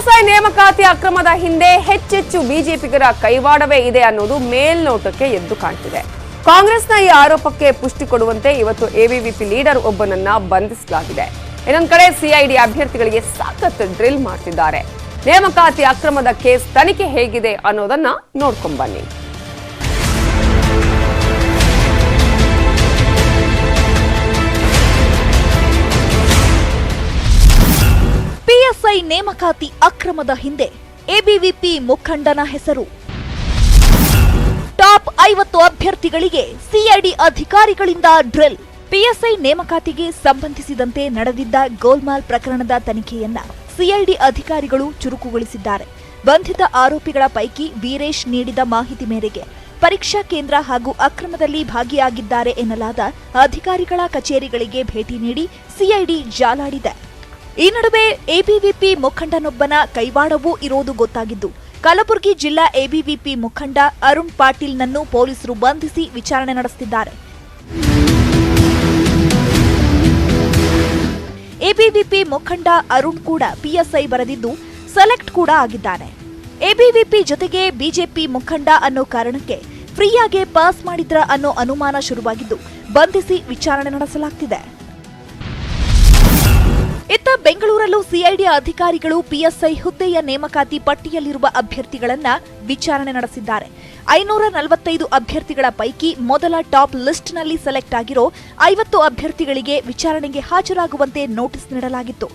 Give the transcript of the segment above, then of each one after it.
PSI ನೇಮಕಾತಿ ಅಕ್ರಮದ ಹಿಂದೆ ಹೆಚ್ಚೆಚ್ಚು ಬಿಜೆಪಿಗರ ಕೈವಾಡವೇ ಇದೆ ಅನ್ನೋದು ಮೇಲ್ನೋಟಕ್ಕೆ ಎದ್ದು ಕಾಣ್ತಿದೆ. ಕಾಂಗ್ರೆಸ್ನ ಈ ಆರೋಪಕ್ಕೆ ಪುಷ್ಟಿ ಕೊಡುವಂತೆ ಇವತ್ತು ಎಬಿವಿಪಿ ಲೀಡರ್ ಒಬ್ಬನನ್ನ ಬಂಧಿಸಲಾಗಿದೆ. ಇನ್ನೊಂದ್ ಕಡೆ ಸಿಐಡಿ ಅಭ್ಯರ್ಥಿಗಳಿಗೆ ಸಖತ್ ಡ್ರಿಲ್ ಮಾಡ್ತಿದ್ದಾರೆ. ನೇಮಕಾತಿ ಅಕ್ರಮದ ಕೇಸ್ ತನಿಖೆ ಹೇಗಿದೆ ಅನ್ನೋದನ್ನ ನೋಡ್ಕೊಂಬನ್ನಿ ಪಿಎಸ್ಐ ನೇಮಕಾತಿ ಅಕ್ರಮದ ಹಿಂದೆ ಎಬಿವಿಪಿ ಮುಖಂಡನ ಹೆಸರು. ಟಾಪ್ ಐವತ್ತು ಅಭ್ಯರ್ಥಿಗಳಿಗೆ ಸಿಐಡಿ ಅಧಿಕಾರಿಗಳಿಂದ ಡ್ರಿಲ್. ಪಿಎಸ್ಐ ನೇಮಕಾತಿಗೆ ಸಂಬಂಧಿಸಿದಂತೆ ನಡೆದಿದ್ದ ಗೋಲ್ಮಾಲ್ ಪ್ರಕರಣದ ತನಿಖೆಯನ್ನ ಸಿಐಡಿ ಅಧಿಕಾರಿಗಳು ಚುರುಕುಗೊಳಿಸಿದ್ದಾರೆ. ಬಂಧಿತ ಆರೋಪಿಗಳ ಪೈಕಿ ವೀರೇಶ್ ನೀಡಿದ ಮಾಹಿತಿ ಮೇರೆಗೆ ಪರೀಕ್ಷಾ ಕೇಂದ್ರ ಹಾಗೂ ಅಕ್ರಮದಲ್ಲಿ ಭಾಗಿಯಾಗಿದ್ದಾರೆ ಎನ್ನಲಾದ ಅಧಿಕಾರಿಗಳ ಕಚೇರಿಗಳಿಗೆ ಭೇಟಿ ನೀಡಿ ಸಿಐಡಿ ಜಾಲಾಡಿದೆ. ಈ ನಡುವೆ ಎಬಿವಿಪಿ ಮುಖಂಡನೊಬ್ಬನ ಕೈವಾಡವೂ ಇರೋದು ಗೊತ್ತಾಗಿದ್ದು, ಕಲಬುರಗಿ ಜಿಲ್ಲಾ ಎಬಿವಿಪಿ ಮುಖಂಡ ಅರುಣ್ ಪಾಟೀಲ್ನನ್ನು ಪೊಲೀಸರು ಬಂಧಿಸಿ ವಿಚಾರಣೆ ನಡೆಸುತ್ತಿದ್ದಾರೆ ಎಬಿವಿಪಿ ಮುಖಂಡ ಅರುಣ್ ಕೂಡ ಪಿಎಸ್ಐ ಬರೆದಿದ್ದು, ಸೆಲೆಕ್ಟ್ ಕೂಡ ಆಗಿದ್ದಾನೆ. ಎಬಿವಿಪಿ ಜೊತೆಗೆ ಬಿಜೆಪಿ ಮುಖಂಡ ಅನ್ನೋ ಕಾರಣಕ್ಕೆ ಫ್ರೀಯಾಗೆ ಪಾಸ್ ಮಾಡಿದ್ರ ಅನ್ನೋ ಅನುಮಾನ ಶುರುವಾಗಿದ್ದು, ಬಂಧಿಸಿ ವಿಚಾರಣೆ ನಡೆಸಲಾಗ್ತಿದೆ. ಇತ್ತ ಬೆಂಗಳೂರಲ್ಲೂ ಸಿಐಡಿ ಅಧಿಕಾರಿಗಳು ಪಿಎಸ್ಐ ಹುದ್ದೆಯ ನೇಮಕಾತಿ ಪಟ್ಟಿಯಲ್ಲಿರುವ ಅಭ್ಯರ್ಥಿಗಳನ್ನ ವಿಚಾರಣೆ ನಡೆಸಿದ್ದಾರೆ. ಐನೂರ ನಲವತ್ತೈದು ಅಭ್ಯರ್ಥಿಗಳ ಪೈಕಿ ಮೊದಲ ಟಾಪ್ ಲಿಸ್ಟ್ನಲ್ಲಿ ಸೆಲೆಕ್ಟ್ ಆಗಿರೋ ಐವತ್ತು ಅಭ್ಯರ್ಥಿಗಳಿಗೆ ವಿಚಾರಣೆಗೆ ಹಾಜರಾಗುವಂತೆ ನೋಟಿಸ್ ನೀಡಲಾಗಿತ್ತು.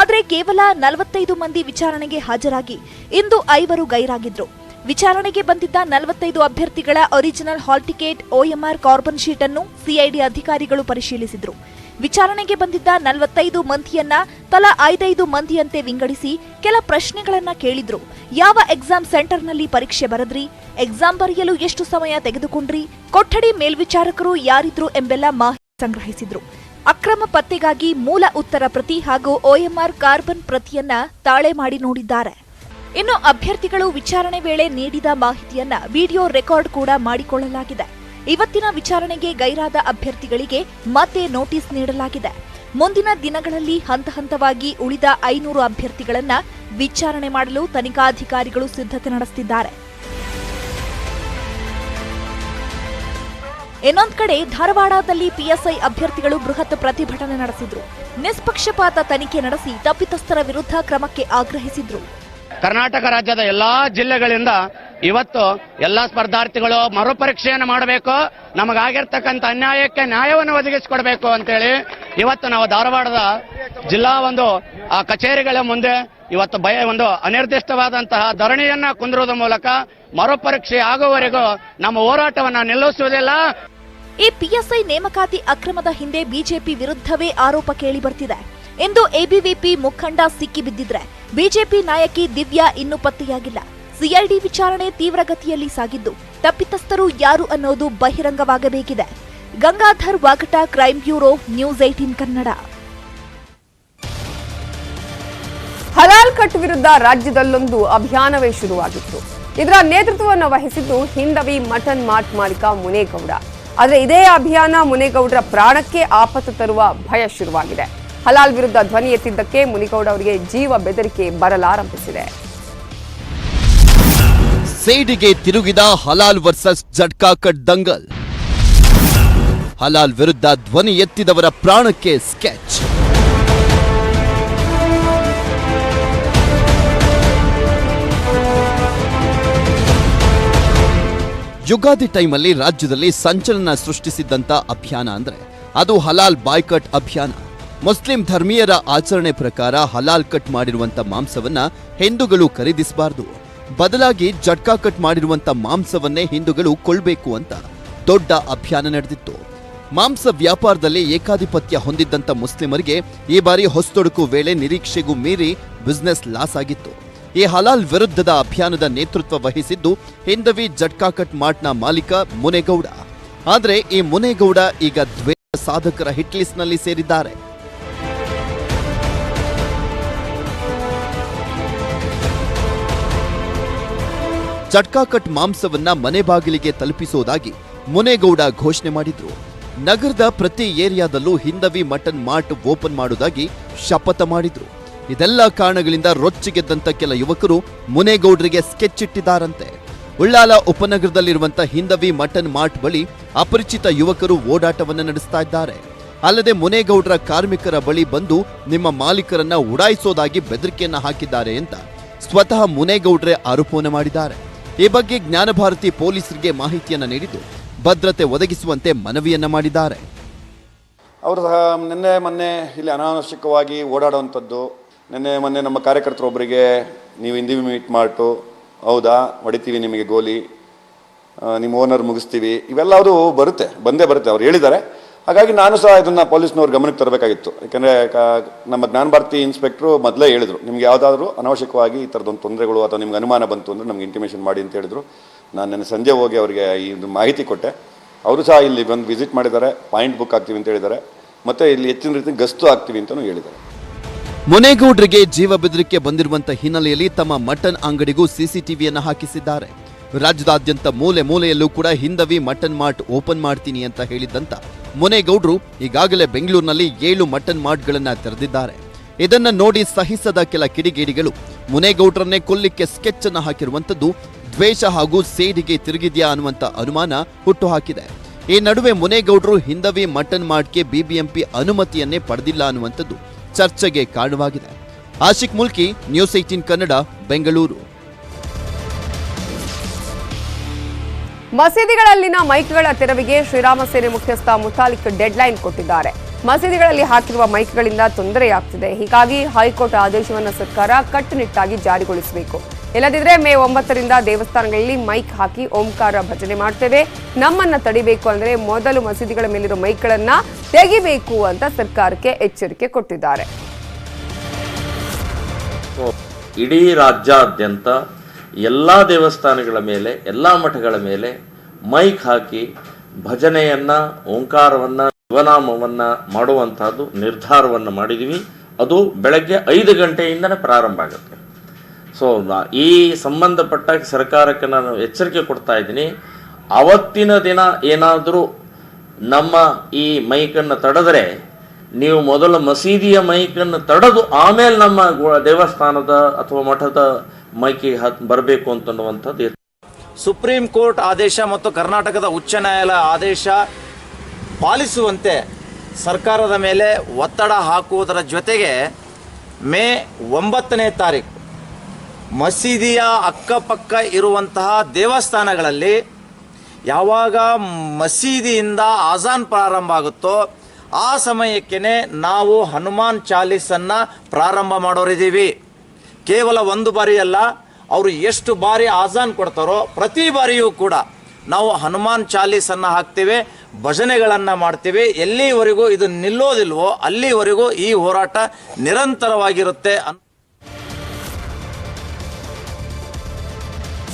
ಆದರೆ ಕೇವಲ ನಲವತ್ತೈದು ಮಂದಿ ವಿಚಾರಣೆಗೆ ಹಾಜರಾಗಿ ಇಂದು ಐವರು ಗೈರಾಗಿದ್ರು. ವಿಚಾರಣೆಗೆ ಬಂದಿದ್ದ ನಲವತ್ತೈದು ಅಭ್ಯರ್ಥಿಗಳ original hall ticket OMR carbon sheet ಅನ್ನು ಸಿಐಡಿ ಅಧಿಕಾರಿಗಳು ಪರಿಶೀಲಿಸಿದ್ರು. ವಿಚಾರಣೆಗೆ ಬಂದಿದ್ದ ನಲವತ್ತೈದು ಮಂದಿಯನ್ನ ತಲಾ ಐದೈದು ಮಂದಿಯಂತೆ ವಿಂಗಡಿಸಿ ಕೆಲ ಪ್ರಶ್ನೆಗಳನ್ನ ಕೇಳಿದ್ರು. ಯಾವ ಎಕ್ಸಾಮ್ ಸೆಂಟರ್ನಲ್ಲಿ ಪರೀಕ್ಷೆ ಬರದ್ರಿ? ಎಕ್ಸಾಮ್ ಬರೆಯಲು ಎಷ್ಟು ಸಮಯ ತೆಗೆದುಕೊಂಡ್ರಿ? ಕೊಠಡಿ ಮೇಲ್ವಿಚಾರಕರು ಯಾರಿದ್ರು ಎಂಬೆಲ್ಲ ಮಾಹಿತಿ ಸಂಗ್ರಹಿಸಿದ್ರು. ಅಕ್ರಮ ಪತ್ತೆಗಾಗಿ ಮೂಲ ಉತ್ತರ ಪ್ರತಿ ಹಾಗೂ ಒಎಂಆರ್ ಕಾರ್ಬನ್ ಪ್ರತಿಯನ್ನ ತಾಳೆ ಮಾಡಿ ನೋಡಿದ್ದಾರೆ. ಇನ್ನು ಅಭ್ಯರ್ಥಿಗಳು ವಿಚಾರಣೆ ವೇಳೆ ನೀಡಿದ ಮಾಹಿತಿಯನ್ನ ವಿಡಿಯೋ ರೆಕಾರ್ಡ್ ಕೂಡ ಮಾಡಿಕೊಳ್ಳಲಾಗಿದೆ. ಇವತ್ತಿನ ವಿಚಾರಣೆಗೆ ಗೈರಾದ ಅಭ್ಯರ್ಥಿಗಳಿಗೆ ಮತ್ತೆ ನೋಟಿಸ್ ನೀಡಲಾಗಿದೆ. ಮುಂದಿನ ದಿನಗಳಲ್ಲಿ ಹಂತ ಹಂತವಾಗಿ ಉಳಿದ ಐನೂರು ಅಭ್ಯರ್ಥಿಗಳನ್ನ ವಿಚಾರಣೆ ಮಾಡಲು ತನಿಖಾಧಿಕಾರಿಗಳು ಸಿದ್ಧತೆ ನಡೆಸುತ್ತಿದ್ದಾರೆ ಇನ್ನೊಂದು ಕಡೆ ಧಾರವಾಡದಲ್ಲಿ ಪಿಎಸ್ಐ ಅಭ್ಯರ್ಥಿಗಳು ಬೃಹತ್ ಪ್ರತಿಭಟನೆ ನಡೆಸಿದ್ರು. ನಿಷ್ಪಕ್ಷಪಾತ ತನಿಖೆ ನಡೆಸಿ ತಪ್ಪಿತಸ್ಥರ ವಿರುದ್ಧ ಕ್ರಮಕ್ಕೆ ಆಗ್ರಹಿಸಿದ್ರು. ಕರ್ನಾಟಕ ರಾಜ್ಯದ ಎಲ್ಲಾ ಜಿಲ್ಲೆಗಳಿಂದ ಇವತ್ತು ಎಲ್ಲಾ ಸ್ಪರ್ಧಾರ್ಥಿಗಳು ಮರುಪರೀಕ್ಷೆಯನ್ನು ಮಾಡಬೇಕು, ನಮಗಾಗಿರ್ತಕ್ಕಂಥ ಅನ್ಯಾಯಕ್ಕೆ ನ್ಯಾಯವನ್ನು ಒದಗಿಸಿಕೊಡ್ಬೇಕು ಅಂತೇಳಿ ಇವತ್ತು ನಾವು ಧಾರವಾಡದ ಜಿಲ್ಲಾ ಒಂದು, ಆ, ಕಚೇರಿಗಳ ಮುಂದೆ ಇವತ್ತು ಭಯ ಒಂದು ಅನಿರ್ದಿಷ್ಟವಾದಂತಹ ಧರಣಿಯನ್ನ ಕುಂದಿರುವುದರ ಮೂಲಕ ಮರುಪರೀಕ್ಷೆ ಆಗುವವರೆಗೂ ನಮ್ಮ ಹೋರಾಟವನ್ನು ನಿಲ್ಲಿಸುವುದಿಲ್ಲ. ಈ ಪಿಎಸ್ಐ ನೇಮಕಾತಿ ಅಕ್ರಮದ ಹಿಂದೆ ಬಿಜೆಪಿ ವಿರುದ್ಧವೇ ಆರೋಪ ಕೇಳಿ ಬರ್ತಿದೆ ಎಂದು ಎಬಿವಿಪಿ ಮುಖಂಡ ಸಿಕ್ಕಿಬಿದ್ದಿದ್ರೆ ಬಿಜೆಪಿ ನಾಯಕಿ ದಿವ್ಯಾ ಇನ್ನೂ ಪತ್ತೆಯಾಗಿಲ್ಲ. ಸಿಐಡಿ ವಿಚಾರಣೆ ತೀವ್ರಗತಿಯಲ್ಲಿ ಸಾಗಿದ್ದು, ತಪ್ಪಿತಸ್ಥರು ಯಾರು ಅನ್ನೋದು ಬಹಿರಂಗವಾಗಬೇಕಿದೆ. Gangadhar Vagata crime bureau, news eighteen Kannada. ಹಲಾಲ್ ಕಟ್ ವಿರುದ್ಧ ರಾಜ್ಯದಲ್ಲೊಂದು ಅಭಿಯಾನವೇ ಶುರುವಾಗಿತ್ತು. ಇದರ ನೇತೃತ್ವವನ್ನು ವಹಿಸಿದ್ದು ಹಿಂದವಿ ಮಟನ್ ಮಾರ್ಟ್ ಮಾಲೀಕ ಮುನೇಗೌಡ. ಆದರೆ ಇದೇ ಅಭಿಯಾನ ಮುನೇಗೌಡರ ಪ್ರಾಣಕ್ಕೆ ಆಪತ್ತು ತರುವ ಭಯ ಶುರುವಾಗಿದೆ. ಹಲಾಲ್ ವಿರುದ್ಧ ಧ್ವನಿ ಎತ್ತಿದ್ದಕ್ಕೆ ಮುನಿಗೌಡ ಅವರಿಗೆ ಜೀವ ಬೆದರಿಕೆ ಬರಲಾರಂಭಿಸಿದೆ. ಸೇಡಿಗೆ ತಿರುಗಿದ ಹಲಾಲ್ ವರ್ಸಸ್ ಜಡ್ಕಾ ಕಟ್ ದಂಗಲ್. ಹಲಾಲ್ ವಿರುದ್ಧ ಧ್ವನಿ ಎತ್ತಿದವರ ಪ್ರಾಣಕ್ಕೆ ಸ್ಕೆಚ್. ಯುಗಾದಿ ಟೈಮಲ್ಲಿ ರಾಜ್ಯದಲ್ಲಿ ಸಂಚಲನ ಸೃಷ್ಟಿಸಿದ್ದಂಥ ಅಭಿಯಾನ ಅಂದ್ರೆ ಅದು ಹಲಾಲ್ ಬಾಯ್ಕಟ್ ಅಭಿಯಾನ. ಮುಸ್ಲಿಂ ಧರ್ಮೀಯರ ಆಚರಣೆ ಪ್ರಕಾರ ಹಲಾಲ್ ಕಟ್ ಮಾಡಿರುವಂಥ ಮಾಂಸವನ್ನ ಹಿಂದೂಗಳು ಖರೀದಿಸಬಾರದು. ಬದಲಾಗಿ ಜಟ್ಕಾ ಕಟ್ ಮಾಡಿರುವಂತ ಮಾಂಸವನ್ನೇ ಹಿಂದೂಗಳು ಕೊಳ್ಬೇಕು ಅಂತ ದೊಡ್ಡ ಅಭಿಯಾನ ನಡೆದಿತ್ತು. ಮಾಂಸ ವ್ಯಾಪಾರದಲ್ಲಿ ಏಕಾಧಿಪತ್ಯ ಹೊಂದಿದ್ದಂತ ಮುಸ್ಲಿಮರಿಗೆ ಈ ಬಾರಿ ಹೊಸ್ತೊಡಕು ವೇಳೆ ನಿರೀಕ್ಷೆಗೂ ಮೀರಿ ಬಿಸ್ನೆಸ್ ಲಾಸ್ ಆಗಿತ್ತು. ಈ ಹಲಾಲ್ ವಿರುದ್ಧದ ಅಭಿಯಾನದ ನೇತೃತ್ವ ವಹಿಸಿದ್ದು ಹಿಂದವಿ ಜಟ್ಕಾ ಕಟ್ ಮಾರ್ಟ್ನ ಮಾಲೀಕ ಮುನೇಗೌಡ. ಆದರೆ ಈ ಮುನೇಗೌಡ ಈಗ ದ್ವೇಷ ಸಾಧಕರ ಹಿಟ್ಲಿಸ್ಟ್ನಲ್ಲಿ ಸೇರಿದ್ದಾರೆ. ಜಟ್ಕಾ ಕಟ್ ಮಾಂಸವನ್ನ ಮನೆ ಬಾಗಿಲಿಗೆ ತಲುಪಿಸೋದಾಗಿ ಮುನೇಗೌಡ ಘೋಷಣೆ ಮಾಡಿದ್ರು. ನಗರದ ಪ್ರತಿ ಏರಿಯಾದಲ್ಲೂ ಹಿಂದವಿ ಮಟನ್ ಮಾರ್ಟ್ ಓಪನ್ ಮಾಡುವುದಾಗಿ ಶಪಥ ಮಾಡಿದ್ರು. ಇದೆಲ್ಲ ಕಾರಣಗಳಿಂದ ರೊಚ್ಚಿಗೆದ್ದಂತ ಕೆಲ ಯುವಕರು ಮುನೇಗೌಡರಿಗೆ ಸ್ಕೆಚ್ ಇಟ್ಟಿದ್ದಾರಂತೆ. ಉಳ್ಳಾಲ ಉಪನಗರದಲ್ಲಿರುವಂತ ಹಿಂದವಿ ಮಟನ್ ಮಾರ್ಟ್ ಬಳಿ ಅಪರಿಚಿತ ಯುವಕರು ಓಡಾಟವನ್ನು ನಡೆಸ್ತಾ ಇದ್ದಾರೆ. ಅಲ್ಲದೆ ಮುನೇಗೌಡರ ಕಾರ್ಮಿಕರ ಬಳಿ ಬಂದು ನಿಮ್ಮ ಮಾಲೀಕರನ್ನ ಉಡಾಯಿಸೋದಾಗಿ ಬೆದರಿಕೆಯನ್ನ ಹಾಕಿದ್ದಾರೆ ಅಂತ ಸ್ವತಃ ಮುನೇಗೌಡ್ರೆ ಆರೋಪವನ್ನು ಮಾಡಿದ್ದಾರೆ. ಈ ಬಗ್ಗೆ ಜ್ಞಾನಭಾರತಿ ಪೊಲೀಸರಿಗೆ ಮಾಹಿತಿಯನ್ನು ನೀಡಿದ್ದು, ಭದ್ರತೆ ಒದಗಿಸುವಂತೆ ಮನವಿಯನ್ನ ಮಾಡಿದ್ದಾರೆ. ಅವರು ಸಹ ನಿನ್ನೆ ಮೊನ್ನೆ ಇಲ್ಲಿ ಅನಾವಶ್ಯಕವಾಗಿ ಓಡಾಡುವಂಥದ್ದು. ನಿನ್ನೆ ಮೊನ್ನೆ ನಮ್ಮ ಕಾರ್ಯಕರ್ತರೊಬ್ಬರಿಗೆ ನೀವು ಹಿಂದಿ ಮೀಟ್ ಮಾಡ್ಟು ಹೌದಾ? ಹೊಡಿತೀವಿ ನಿಮಗೆ ಗೋಲಿ. ನಿಮ್ಮ ಓನರ್ ಮುಗಿಸ್ತೀವಿ. ಇವೆಲ್ಲ ಅವರು ಬರುತ್ತೆ, ಬಂದೇ ಬರುತ್ತೆ. ಅವ್ರು ಹೇಳಿದ್ದಾರೆ. ಹಾಗಾಗಿ ನಾನು ಸಹ ಇದನ್ನು ಪೊಲೀಸ್ನವ್ರ ಗಮನಕ್ಕೆ ತರಬೇಕಾಗಿತ್ತು. ಯಾಕೆಂದರೆ ನಮ್ಮ ಜ್ಞಾನ ಭಾರತಿ ಇನ್ಸ್ಪೆಕ್ಟ್ರು ಮೊದಲೇ ಹೇಳಿದರು, ನಿಮ್ಗೆ ಯಾವುದಾದ್ರೂ ಅನವಶ್ಯಕವಾಗಿ ಈ ಥರದೊಂದು ತೊಂದರೆಗಳು ಅಥವಾ ನಿಮ್ಗೆ ಅನುಮಾನ ಬಂತು ಅಂದರೆ ನಮ್ಗೆ ಇಂಟಿಮೇಷನ್ ಮಾಡಿ ಅಂತ ಹೇಳಿದ್ರು. ನಾನು ನನ್ನ ಸಂಜೆ ಹೋಗಿ ಅವರಿಗೆ ಈ ಮಾಹಿತಿ ಕೊಟ್ಟೆ. ಅವರು ಸಹ ಇಲ್ಲಿ ಬಂದು ವಿಸಿಟ್ ಮಾಡಿದ್ದಾರೆ ಪಾಯಿಂಟ್ ಬುಕ್ ಆಗ್ತೀವಿ ಅಂತ ಹೇಳಿದ್ದಾರೆ. ಮತ್ತು ಇಲ್ಲಿ ಹೆಚ್ಚಿನ ರೀತಿ ಗಸ್ತು ಆಗ್ತೀವಿ ಅಂತಲೂ ಹೇಳಿದ್ದಾರೆ. ಮುನೇಗೌಡ್ರಿಗೆ ಜೀವ ಬೆದರಿಕೆ ಬಂದಿರುವಂತ ಹಿನ್ನೆಲೆಯಲ್ಲಿ ತಮ್ಮ ಮಟನ್ ಅಂಗಡಿಗೂ ಸಿಸಿಟಿವಿಯನ್ನು ಹಾಕಿಸಿದ್ದಾರೆ. ರಾಜ್ಯದಾದ್ಯಂತ ಮೂಲೆ ಮೂಲೆಯಲ್ಲೂ ಕೂಡ ಹಿಂದವಿ ಮಟನ್ ಮಾರ್ಟ್ ಓಪನ್ ಮಾಡ್ತೀನಿ ಅಂತ ಹೇಳಿದ್ದಂತ ಮುನೇಗೌಡ್ರು ಈಗಾಗಲೇ ಬೆಂಗಳೂರಿನಲ್ಲಿ ಏಳು ಮಟನ್ ಮಾರ್ಟ್ಗಳನ್ನು ತೆರೆದಿದ್ದಾರೆ. ಇದನ್ನ ನೋಡಿ ಸಹಿಸದ ಕೆಲ ಕಿಡಿಗೇಡಿಗಳು ಮುನೇಗೌಡ್ರನ್ನೇ ಕೊಲ್ಲಿಕ್ಕೆ ಸ್ಕೆಚ್ ಅನ್ನು ಹಾಕಿರುವಂತದ್ದು ದ್ವೇಷ ಹಾಗೂ ಸೇಡಿಗೆ ತಿರುಗಿದೆಯಾ ಅನ್ನುವಂತ ಅನುಮಾನ ಹುಟ್ಟುಹಾಕಿದೆ. ಈ ನಡುವೆ ಮುನೇಗೌಡರು ಹಿಂದವಿ ಮಟನ್ ಮಾರ್ಟ್ಗೆ ಬಿಬಿಎಂಪಿ ಅನುಮತಿಯನ್ನೇ ಪಡೆದಿಲ್ಲ ಅನ್ನುವಂಥದ್ದು ಚರ್ಚೆಗೆ ಕಾರಣವಾಗಿದೆ. Ashiq Mulki news eighteen Kannada, Bengaluru. ಮಸೀದಿಗಳಲ್ಲಿನ ಮೈಕ್ಗಳ ತೆರವಿಗೆ ಶ್ರೀರಾಮ ಸೇನೆ ಮುಖ್ಯಸ್ಥ ಮುತಾಲಿಕ್ ಡೆಡ್ಲೈನ್ ಕೊಟ್ಟಿದ್ದಾರೆ. ಮಸೀದಿಗಳಲ್ಲಿ ಹಾಕಿರುವ ಮೈಕ್ಗಳಿಂದ ತೊಂದರೆಯಾಗ್ತಿದೆ. ಹೀಗಾಗಿ ಹೈಕೋರ್ಟ್ ಆದೇಶವನ್ನು ಸರ್ಕಾರ ಕಟ್ಟುನಿಟ್ಟಾಗಿ ಜಾರಿಗೊಳಿಸಬೇಕು. ಇಲ್ಲದಿದ್ರೆ ಮೇ ಒಂಬತ್ತರಿಂದ ದೇವಸ್ಥಾನಗಳಲ್ಲಿ ಮೈಕ್ ಹಾಕಿ ಓಂಕಾರ ಭಜನೆ ಮಾಡ್ತೇವೆ. ನಮ್ಮನ್ನ ತಡಿಬೇಕು ಅಂದ್ರೆ ಮೊದಲು ಮಸೀದಿಗಳ ಮೇಲಿರೋ ಮೈಕ್ಗಳನ್ನ ತೆಗಿಬೇಕು ಅಂತ ಸರ್ಕಾರಕ್ಕೆ ಎಚ್ಚರಿಕೆ ಕೊಟ್ಟಿದ್ದಾರೆ. ಇಡೀ ರಾಜ್ಯಾದ್ಯಂತ ಎಲ್ಲ ದೇವಸ್ಥಾನಗಳ ಮೇಲೆ, ಎಲ್ಲ ಮಠಗಳ ಮೇಲೆ ಮೈಕ್ ಹಾಕಿ ಭಜನೆಯನ್ನು, ಓಂಕಾರವನ್ನು, ಶಿವನಾಮವನ್ನು ಮಾಡುವಂಥದ್ದು ನಿರ್ಧಾರವನ್ನು ಮಾಡಿದ್ದೀವಿ ಅದು ಬೆಳಗ್ಗೆ ಐದು ಗಂಟೆಯಿಂದನೇ ಪ್ರಾರಂಭ ಆಗುತ್ತೆ. ಸೊ ಈ ಸಂಬಂಧಪಟ್ಟ ಸರ್ಕಾರಕ್ಕೆ ನಾನು ಎಚ್ಚರಿಕೆ ಕೊಡ್ತಾ ಇದ್ದೀನಿ. ಅವತ್ತಿನ ದಿನ ಏನಾದರೂ ನಮ್ಮ ಈ ಮೈಕನ್ನು ತಡೆದ್ರೆ ನೀವು ಮೊದಲು ಮಸೀದಿಯ ಮೈಕನ್ನು ತಡೆದು ಆಮೇಲೆ ನಮ್ಮ ದೇವಸ್ಥಾನದ ಅಥವಾ ಮಠದ ಮೈಕಿಗೆ ಹತ್ ಬರಬೇಕು ಅಂತನ್ನುವಂಥದ್ದು. ಸುಪ್ರೀಂ ಕೋರ್ಟ್ ಆದೇಶ ಮತ್ತು ಕರ್ನಾಟಕದ ಉಚ್ಚ ನ್ಯಾಯಾಲಯ ಆದೇಶ ಪಾಲಿಸುವಂತೆ ಸರ್ಕಾರದ ಮೇಲೆ ಒತ್ತಡ ಹಾಕುವುದರ ಜೊತೆಗೆ ಮೇ ಒಂಬತ್ತನೇ ತಾರೀಕು ಮಸೀದಿಯ ಅಕ್ಕಪಕ್ಕ ಇರುವಂತಹ ದೇವಸ್ಥಾನಗಳಲ್ಲಿ ಯಾವಾಗ ಮಸೀದಿಯಿಂದ ಆಜಾನ್ ಪ್ರಾರಂಭ ಆಗುತ್ತೋ ಆ ಸಮಯಕ್ಕೇ ನಾವು ಹನುಮಾನ್ ಚಾಲೀಸನ್ನು ಪ್ರಾರಂಭ ಮಾಡೋರಿದ್ದೀವಿ. ಕೇವಲ ಒಂದು ಬಾರಿ ಅಲ್ಲ, ಅವರು ಎಷ್ಟು ಬಾರಿ ಆಜಾನ್ ಕೊಡ್ತಾರೋ ಪ್ರತಿ ಬಾರಿಯೂ ಕೂಡ ನಾವು ಹನುಮಾನ್ ಚಾಲೀಸನ್ನು ಹಾಕ್ತೇವೆ, ಭಜನೆಗಳನ್ನು ಮಾಡ್ತೀವಿ. ಎಲ್ಲಿವರೆಗೂ ಇದು ನಿಲ್ಲೋದಿಲ್ವೋ, ಅಲ್ಲಿವರೆಗೂ ಈ ಹೋರಾಟ ನಿರಂತರವಾಗಿರುತ್ತೆ ಅಂತ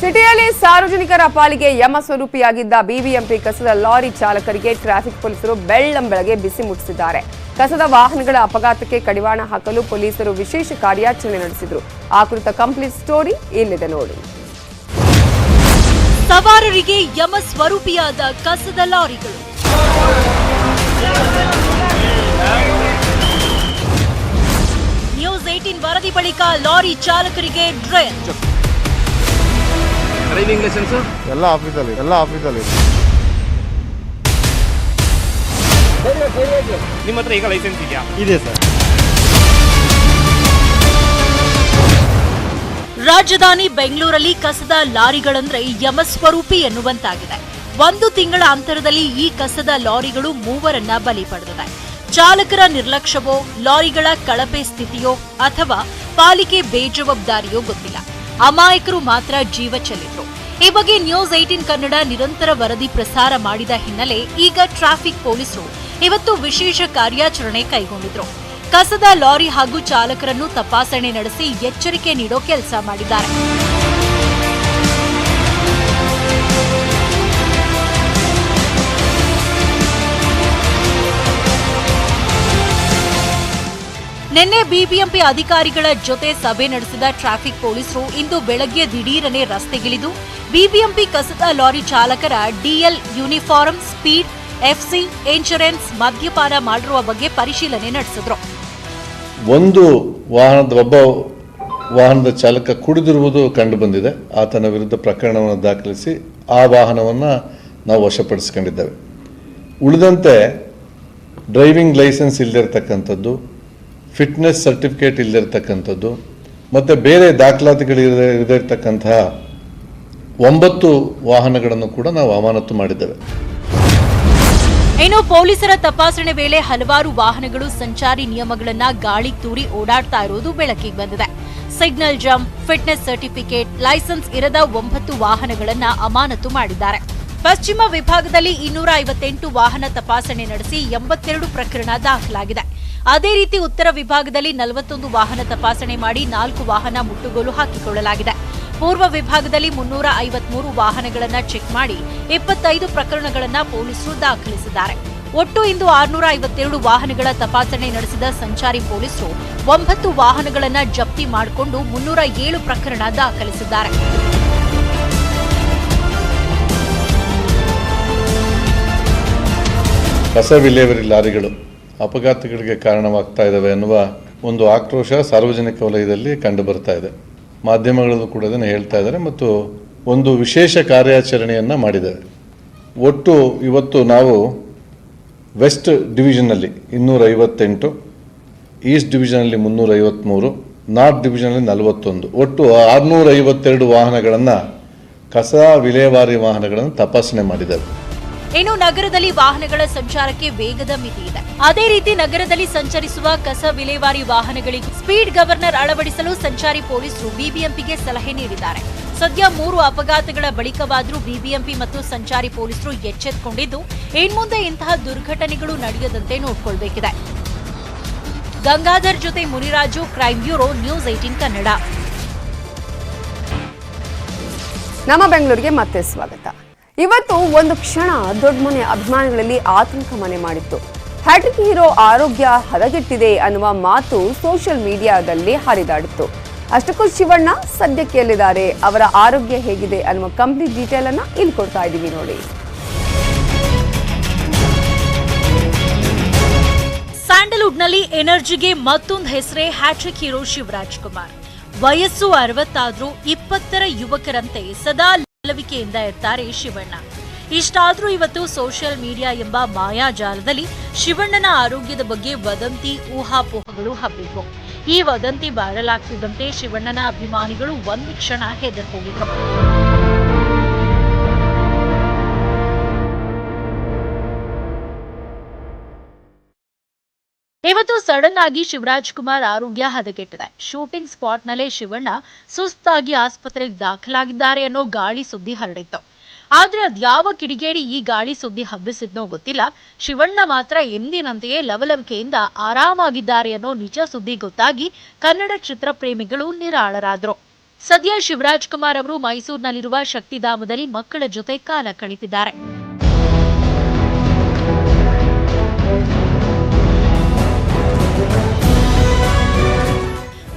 ಸಿಟಿಯಲ್ಲಿ ಸಾರ್ವಜನಿಕರ ಪಾಲಿಗೆ ಯಮ ಸ್ವರೂಪಿಯಾಗಿದ್ದ ಬಿಬಿಎಂಪಿ ಕಸದ ಲಾರಿ ಚಾಲಕರಿಗೆ ಟ್ರಾಫಿಕ್ ಪೊಲೀಸರು ಬೆಳ್ಳಂಬೆಳಗ್ಗೆ ಬಿಸಿ ಮುಟ್ಟಿಸಿದ್ದಾರೆ. ಕಸದ ವಾಹನಗಳ ಅಪಘಾತಕ್ಕೆ ಕಡಿವಾಣ ಹಾಕಲು ಪೊಲೀಸರು ವಿಶೇಷ ಕಾರ್ಯಾಚರಣೆ ನಡೆಸಿದರು. ಆ ಕುರಿತ ಕಂಪ್ಲೀಟ್ ಸ್ಟೋರಿ ಇಲ್ಲಿದೆ ನೋಡಿ. ಸವಾರರಿಗೆ ಯಮ ಸ್ವರೂಪಿಯಾದ ಕಸದ ಲಾರಿಗಳು. ನ್ಯೂಸ್ ಏಟೀನ್ ವರದಿ ಬಳಿಕ ಲಾರಿ ಚಾಲಕರಿಗೆ ಡ್ರೈಲ್ ಎಲ್ಲ ಆಫೀಸಲ್ಲಿ ಎಲ್ಲ ಆಫೀಸಲ್ಲಿ ನಿಮ್ಮ ಹತ್ರ ಈಗ ಲೈಸೆನ್ಸ್ ಇದೆಯಾ? ಇದೆ ಸರ್. ರಾಜಧಾನಿ ಬೆಂಗಳೂರಲ್ಲಿ ಕಸದ ಲಾರಿಗಳಂದ್ರೆ ಯಮಸ್ವರೂಪಿ ಎನ್ನುವಂತಾಗಿದೆ. ಒಂದು ತಿಂಗಳ ಅಂತರದಲ್ಲಿ ಈ ಕಸದ ಲಾರಿಗಳು ಮೂವರನ್ನ ಬಲಿ ಪಡೆದಿದೆ. ಚಾಲಕರ ನಿರ್ಲಕ್ಷ್ಯವೋ ಲಾರಿಗಳ ಕಳಪೆ ಸ್ಥಿತಿಯೋ ಅಥವಾ ಪಾಲಿಕೆ ಬೇಜವಾಬ್ದಾರಿಯೋ ಗೊತ್ತಿಲ್ಲ. ಅಮಾಯಕರು ಮಾತ್ರ ಜೀವ ಚೆಲ್ಲಿದ್ರು. ಈ ಬಗ್ಗೆ ನ್ಯೂಸ್ ಏಟೀನ್ ಕನ್ನಡ ನಿರಂತರ ವರದಿ ಪ್ರಸಾರ ಮಾಡಿದ ಹಿನ್ನೆಲೆ ಈಗ ಟ್ರಾಫಿಕ್ ಪೊಲೀಸರು ಇವತ್ತು ವಿಶೇಷ ಕಾರ್ಯಾಚರಣೆ ಕೈಗೊಂಡಿದ್ರು. ಕಸದ ಲಾರಿ ಹಾಗೂ ಚಾಲಕರನ್ನು ತಪಾಸಣೆ ನಡೆಸಿ ಎಚ್ಚರಿಕೆ ನೀಡೋ ಕೆಲಸ ಮಾಡಿದ್ದಾರೆ. ನಿನ್ನೆ ಬಿಬಿಎಂಪಿ ಅಧಿಕಾರಿಗಳ ಜೊತೆ ಸಭೆ ನಡೆಸಿದ ಟ್ರಾಫಿಕ್ ಪೊಲೀಸರು ಇಂದು ಬೆಳಗ್ಗೆ ದಿಢೀರನೆ ರಸ್ತೆಗಿಳಿದು ಬಿಬಿಎಂಪಿ ಕಸದ ಲಾರಿ ಚಾಲಕರ DL uniform speed, FC, insurance, ಮದ್ಯಪಾನ ಮಾಡಿರುವ ಬಗ್ಗೆ ಪರಿಶೀಲನೆ ನಡೆಸಿದ್ರು. ಒಂದು ವಾಹನದ, ಒಬ್ಬ ವಾಹನದ ಚಾಲಕ ಕುಡಿದಿರುವುದು ಕಂಡು ಬಂದಿದೆ. ಆತನ ವಿರುದ್ಧ ಪ್ರಕರಣವನ್ನು ದಾಖಲಿಸಿ ಆ ವಾಹನವನ್ನು ನಾವು ವಶಪಡಿಸಿಕೊಂಡಿದ್ದೇವೆ. ಉಳಿದಂತೆ ಡ್ರೈವಿಂಗ್ ಲೈಸೆನ್ಸ್ ಇಲ್ಲದಿರ್ತಕ್ಕಂಥದ್ದು ಫಿಟ್ನೆಸ್ ಸರ್ಟಿಫಿಕೇಟ್ ಇಲ್ಲದಿರ್ತಕ್ಕಂಥದ್ದು ಮತ್ತು ಬೇರೆ ದಾಖಲಾತಿಗಳು ಇರತಕ್ಕಂತಹ ಒಂಬತ್ತು ವಾಹನಗಳನ್ನು ಕೂಡ ನಾವು ಅಮಾನತು ಮಾಡಿದ್ದೇವೆ. ಇನ್ನು ಪೊಲೀಸರ ತಪಾಸಣೆ ವೇಳೆ ಹಲವಾರು ವಾಹನಗಳು ಸಂಚಾರಿ ನಿಯಮಗಳನ್ನ ಗಾಳಿ ತೂರಿ ಓಡಾಡ್ತಾ ಇರುವುದು ಬೆಳಕಿಗೆ ಬಂದಿದೆ. Signal jump, fitness certificate, licence ಇರದ ಒಂಬತ್ತು ವಾಹನಗಳನ್ನ ಅಮಾನತು ಮಾಡಿದ್ದಾರೆ. ಪಶ್ಚಿಮ ವಿಭಾಗದಲ್ಲಿ ಇನ್ನೂರ ಐವತ್ತೆಂಟು ವಾಹನ ತಪಾಸಣೆ ನಡೆಸಿ ಎಂಬತ್ತೆರಡು ಪ್ರಕರಣ ದಾಖಲಾಗಿದೆ. ಅದೇ ರೀತಿ ಉತ್ತರ ವಿಭಾಗದಲ್ಲಿ ನಲವತ್ತೊಂದು ವಾಹನ ತಪಾಸಣೆ ಮಾಡಿ ನಾಲ್ಕು ವಾಹನ ಮುಟ್ಟುಗೋಲು ಹಾಕಿಕೊಳ್ಳಲಾಗಿದೆ. ಪೂರ್ವ ವಿಭಾಗದಲ್ಲಿ ಮುನ್ನೂರ ಐವತ್ಮೂರು ವಾಹನಗಳನ್ನು ಚೆಕ್ ಮಾಡಿ ಇಪ್ಪತ್ತೈದು ಪ್ರಕರಣಗಳನ್ನು ಪೊಲೀಸರು ದಾಖಲಿಸಿದ್ದಾರೆ. ಒಟ್ಟು ಇಂದು ಆರುನೂರ ಐವತ್ತೆರಡು ವಾಹನಗಳ ತಪಾಸಣೆ ನಡೆಸಿದ ಸಂಚಾರಿ ಪೊಲೀಸರು ಒಂಬತ್ತು ವಾಹನಗಳನ್ನು ಜಪ್ತಿ ಮಾಡಿಕೊಂಡು ಮುನ್ನೂರ ಏಳು ಪ್ರಕರಣ ದಾಖಲಿಸಿದ್ದಾರೆ. ಕಸ ವಿಲೇವರಿ ಲಾರಿಗಳು ಅಪಘಾತಗಳಿಗೆ ಕಾರಣವಾಗ್ತಾ ಇದ್ದಾವೆ ಎನ್ನುವ ಒಂದು ಆಕ್ರೋಶ ಸಾರ್ವಜನಿಕ ವಲಯದಲ್ಲಿ ಕಂಡು ಬರ್ತಾ ಇದೆ. ಮಾಧ್ಯಮಗಳಲ್ಲೂ ಕೂಡ ಅದನ್ನು ಹೇಳ್ತಾ ಇದ್ದಾರೆ ಮತ್ತು ಒಂದು ವಿಶೇಷ ಕಾರ್ಯಾಚರಣೆಯನ್ನು ಮಾಡಿದ್ದಾರೆ. ಒಟ್ಟು ಇವತ್ತು ನಾವು ವೆಸ್ಟ್ ಡಿವಿಷನಲ್ಲಿ ಇನ್ನೂರೈವತ್ತೆಂಟು, ಈಸ್ಟ್ ಡಿವಿಷನಲ್ಲಿ ಮುನ್ನೂರೈವತ್ತ್ಮೂರು ನಾರ್ತ್ ಡಿವಿಷನಲ್ಲಿ ನಲವತ್ತೊಂದು. ಒಟ್ಟು ಆರುನೂರೈವತ್ತೆರಡು ವಾಹನಗಳನ್ನು ಕಸ ವಿಲೇವಾರಿ ವಾಹನಗಳನ್ನು ತಪಾಸಣೆ ಮಾಡಿದ್ದೇವೆ ಇನ್ನು ನಗರದಲ್ಲಿ ವಾಹನಗಳ ಸಂಚಾರಕ್ಕೆ ವೇಗದ ಮಿತಿ ಇದೆ. ಅದೇ ರೀತಿ ನಗರದಲ್ಲಿ ಸಂಚರಿಸುವ ಕಸ ವಿಲೇವಾರಿ ವಾಹನಗಳಿಗೆ ಸ್ಪೀಡ್ ಗವರ್ನರ್ ಅಳವಡಿಸಲು ಸಂಚಾರಿ ಪೊಲೀಸರು ಬಿಬಿಎಂಪಿಗೆ ಸಲಹೆ ನೀಡಿದ್ದಾರೆ. ಸದ್ಯ ಮೂರು ಅಪಘಾತಗಳ ಬಳಿಕವಾದರೂ ಬಿಬಿಎಂಪಿ ಮತ್ತು ಸಂಚಾರಿ ಪೊಲೀಸರು ಎಚ್ಚೆತ್ತುಕೊಂಡಿದ್ದು ಇನ್ಮುಂದೆ ಇಂತಹ ದುರ್ಘಟನೆಗಳು ನಡೆಯದಂತೆ ನೋಡಿಕೊಳ್ಬೇಕಿದೆ. ಗಂಗಾಧರ್ ಜೊತೆ Muniraju, crime bureau, news eighteen Kannada. ನಮ್ಮ ಬೆಂಗಳೂರಿಗೆ ಮತ್ತೆ ಸ್ವಾಗತ. ಇವತ್ತು ಒಂದು ಕ್ಷಣ ದೊಡ್ಡ ಮನೆ ಅಭಿಮಾನಿಗಳಲ್ಲಿ ಆತಂಕ ಮನೆ ಮಾಡಿತ್ತು. ಹ್ಯಾಟ್ರಿಕ್ ಹೀರೋ ಆರೋಗ್ಯ ಹದಗೆಟ್ಟಿದೆ ಅನ್ನುವ ಮಾತು ಸೋಷಿಯಲ್ ಮೀಡಿಯಾದಲ್ಲಿ ಹರಿದಾಡಿತ್ತು. ಅಷ್ಟಕ್ಕೂ ಶಿವಣ್ಣ ಸದ್ಯಕ್ಕೆ ಎಲ್ಲಿದ್ದಾರೆ? ಅವರ ಆರೋಗ್ಯ ಹೇಗಿದೆ ಅನ್ನುವ ಕಂಪ್ಲೀಟ್ ಡೀಟೇಲ್ ಅನ್ನ ಇಲ್ಲಿ ಕೊಡ್ತಾ ಇದ್ದೀವಿ ನೋಡಿ. ಸ್ಯಾಂಡಲ್ವುಡ್ನಲ್ಲಿ ಎನರ್ಜಿಗೆ ಮತ್ತೊಂದು ಹೆಸರೇ ಹ್ಯಾಟ್ರಿಕ್ ಹೀರೋ ಶಿವರಾಜ್ ಕುಮಾರ್. ವಯಸ್ಸು ಅರವತ್ತಾದ್ರೂ ಇಪ್ಪತ್ತರ ಯುವಕರಂತೆ ಸದಾ ಲವಲವಿಕೆಯಿಂದ ಇರ್ತಾರೆ ಶಿವಣ್ಣ. ಇಷ್ಟಾದ್ರೂ ಇವತ್ತು ಸೋಷಿಯಲ್ ಮೀಡಿಯಾ ಎಂಬ ಮಾಯಾಜಾಲದಲ್ಲಿ ಶಿವಣ್ಣನ ಆರೋಗ್ಯದ ಬಗ್ಗೆ ವದಂತಿ, ಊಹಾಪೋಹಗಳು ಹಬ್ಬಿದ್ವು ಈ ವದಂತಿ ಬಾರಲಾಗ್ತಿದ್ದಂತೆ ಶಿವಣ್ಣನ ಅಭಿಮಾನಿಗಳು ಒಂದು ಕ್ಷಣ ಹೆದರ್ ಹೋಗಿದ್ರು ಇವತ್ತು ಸಡನ್ ಆಗಿ ಶಿವರಾಜ್ ಕುಮಾರ್ ಆರೋಗ್ಯ ಹದಗೆಟ್ಟಿದೆ. ಶೂಟಿಂಗ್ ಸ್ಪಾಟ್ ನಲ್ಲೇ ಶಿವಣ್ಣ ಸುಸ್ತಾಗಿ ಆಸ್ಪತ್ರೆಗೆ ದಾಖಲಾಗಿದ್ದಾರೆ ಅನ್ನೋ ಗಾಳಿ ಸುದ್ದಿ ಹರಡಿತ್ತು. ಆದ್ರೆ ಅದ್ಯಾವ ಕಿಡಿಗೇಡಿ ಈ ಗಾಳಿ ಸುದ್ದಿ ಹಬ್ಬಿಸಿದ್ನೋ ಗೊತ್ತಿಲ್ಲ. ಶಿವಣ್ಣ ಮಾತ್ರ ಎಂದಿನಂತೆಯೇ ಲವಲವಿಕೆಯಿಂದ ಆರಾಮಾಗಿದ್ದಾರೆ ಅನ್ನೋ ನಿಜ ಸುದ್ದಿ ಗೊತ್ತಾಗಿ ಕನ್ನಡ ಚಿತ್ರಪ್ರೇಮಿಗಳು ನಿರಾಳರಾದ್ರು. ಸದ್ಯ ಶಿವರಾಜ್ ಕುಮಾರ್ ಅವರು ಮೈಸೂರಿನಲ್ಲಿರುವ ಶಕ್ತಿಧಾಮದಲ್ಲಿ ಮಕ್ಕಳ ಜೊತೆ ಕಾಲ ಕಳೆದಿದ್ದಾರೆ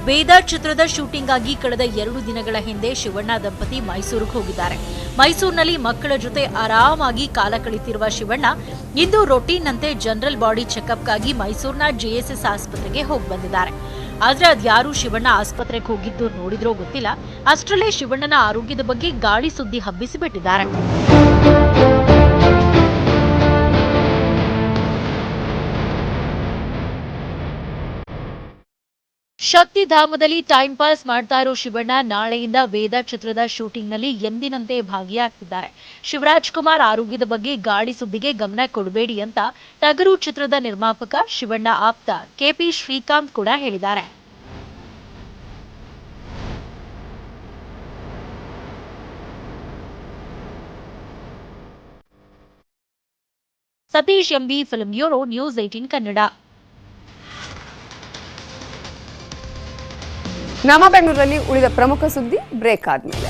ವೇದ ಚಿತ್ರದ ಶೂಟಿಂಗ್ ಆಗಿ ಕಳೆದ ಎರಡು ದಿನಗಳ ಹಿಂದೆ ಶಿವಣ್ಣ ದಂಪತಿ ಮೈಸೂರಿಗೆ ಹೋಗಿದ್ದಾರೆ. ಮೈಸೂರಿನಲ್ಲಿ ಮಕ್ಕಳ ಜೊತೆ ಆರಾಮಾಗಿ ಕಾಲ ಕಳಿತಿರುವ ಶಿವಣ್ಣ ಇಂದು ರೊಟೀನ್ನಂತೆ ಜನರಲ್ ಬಾಡಿ ಚೆಕಪ್ಗಾಗಿ ಮೈಸೂರಿನ ಜೆಎಸ್ಎಸ್ ಆಸ್ಪತ್ರೆಗೆ ಹೋಗಿ ಬಂದಿದ್ದಾರೆ. ಆದ್ರೆ ಅದ್ಯಾರು ಶಿವಣ್ಣ ಆಸ್ಪತ್ರೆಗೆ ಹೋಗಿದ್ದು ನೋಡಿದ್ರೋ ಗೊತ್ತಿಲ್ಲ. ಅಷ್ಟರಲ್ಲೇ ಶಿವಣ್ಣನ ಆರೋಗ್ಯದ ಬಗ್ಗೆ ಗಾಳಿ ಸುದ್ದಿ ಹಬ್ಬಿಸಿಬಿಟ್ಟಿದ್ದಾರೆ ಶಕ್ತಿಧಾಮದಲ್ಲಿ ಟೈಮ್ ಪಾಸ್ ಮಾಡ್ತಾ ಇರೋ ಶಿವಣ್ಣ ನಾಳೆಯಿಂದ ವೇದ ಚಿತ್ರದ ಶೂಟಿಂಗ್ನಲ್ಲಿ ಎಂದಿನಂತೆ ಭಾಗಿಯಾಗ್ತಿದ್ದಾರೆ. ಶಿವರಾಜ್ ಕುಮಾರ್ ಆರೋಗ್ಯದ ಬಗ್ಗೆ ಗಾಳಿ ಸುದ್ದಿಗೆ ಗಮನ ಕೊಡಬೇಡಿ ಅಂತ ಟಗರು ಚಿತ್ರದ ನಿರ್ಮಾಪಕ ಶಿವಣ್ಣ ಆಪ್ತ ಕೆಪಿ ಶ್ರೀಕಾಂತ್ ಕೂಡ ಹೇಳಿದ್ದಾರೆ. Satish MB film bureau news eighteen Kannada. ನಮ್ಮ ಬೆಂಗಳೂರಲ್ಲಿ ಉಳಿದ ಪ್ರಮುಖ ಸುದ್ದಿ ಬ್ರೇಕ್ ಆದ್ಮೇಲೆ.